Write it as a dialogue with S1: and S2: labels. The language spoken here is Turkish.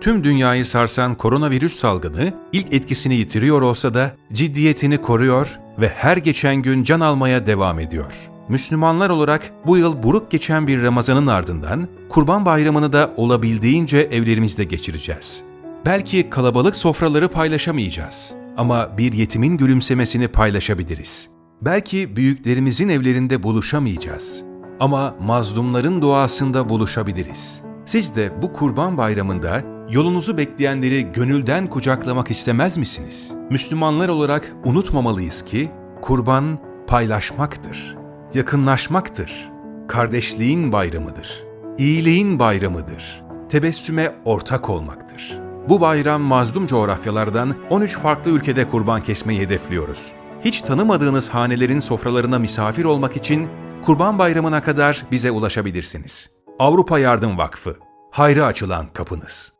S1: Tüm dünyayı sarsan koronavirüs salgını ilk etkisini yitiriyor olsa da ciddiyetini koruyor ve her geçen gün can almaya devam ediyor. Müslümanlar olarak bu yıl buruk geçen bir Ramazan'ın ardından Kurban Bayramı'nı da olabildiğince evlerimizde geçireceğiz. Belki kalabalık sofraları paylaşamayacağız ama bir yetimin gülümsemesini paylaşabiliriz. Belki büyüklerimizin evlerinde buluşamayacağız ama mazlumların duasında buluşabiliriz. Siz de bu Kurban Bayramı'nda yolunuzu bekleyenleri gönülden kucaklamak istemez misiniz? Müslümanlar olarak unutmamalıyız ki kurban paylaşmaktır, yakınlaşmaktır, kardeşliğin bayramıdır, iyiliğin bayramıdır, tebessüme ortak olmaktır. Bu bayram mazlum coğrafyalardan 13 farklı ülkede kurban kesmeyi hedefliyoruz. Hiç tanımadığınız hanelerin sofralarına misafir olmak için Kurban Bayramı'na kadar bize ulaşabilirsiniz. Avrupa Yardım Vakfı, hayra açılan kapınız.